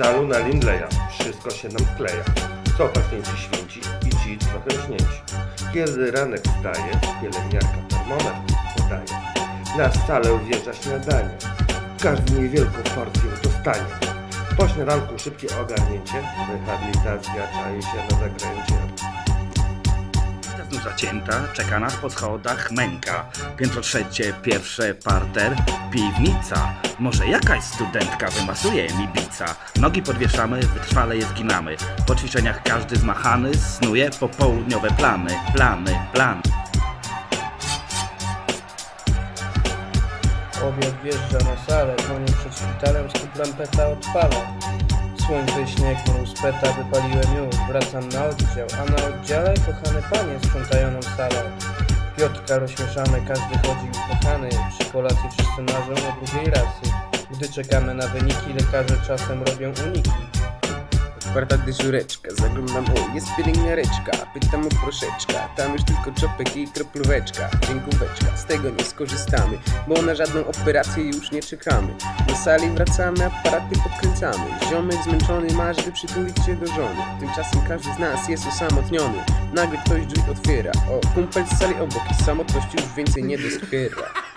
szpitalu na Lindleya wszystko się nam skleja. Są pacjenci święci i ci trochę śnięci. Kiedy ranek wstaje, pielęgniarka termometr podaje. Na salę wjeżdża śniadanie. Każdy niewielką porcję dostanie. Po śniadanku szybkie ogarnięcie, rehabilitacja czai się na zakręcie. Zacięta, czeka nas po schodach męka. Piętro trzecie, pierwsze, parter, piwnica. Może jakaś studentka wymasuje mi bica. Nogi podwieszamy, wytrwale je zginamy. Po ćwiczeniach każdy zmachany snuje popołudniowe plany, plany, plany. Obiad wjeżdża na salę, koniec przed szpitalem, skup lampeta odpala. Słońce, śnieg, mróz, peta, wypaliłem już, wracam na oddział, a na oddziale kochane panie sprzątają nam salę. Piotrka rozśmieszamy, każdy chodzi ukochany, przy kolacji wszyscy marzą o drugiej racji. Gdy czekamy na wyniki, lekarze czasem robią uniki. Czwarta dyżureczka, zaglądam, o, jest pielęgniareczka Pytam o proszeczka, tam już tylko czopek i kroplóweczka Dziękóweczka, z tego nie skorzystamy Bo na żadną operację już nie czekamy. Do sali wracamy, aparaty podkręcamy. Ziomek zmęczony marzy, by przytulić się do żony. Tymczasem każdy z nas jest osamotniony. Nagle ktoś drzwi otwiera. O, kumpel z sali obok i samotności już więcej nie doskwiera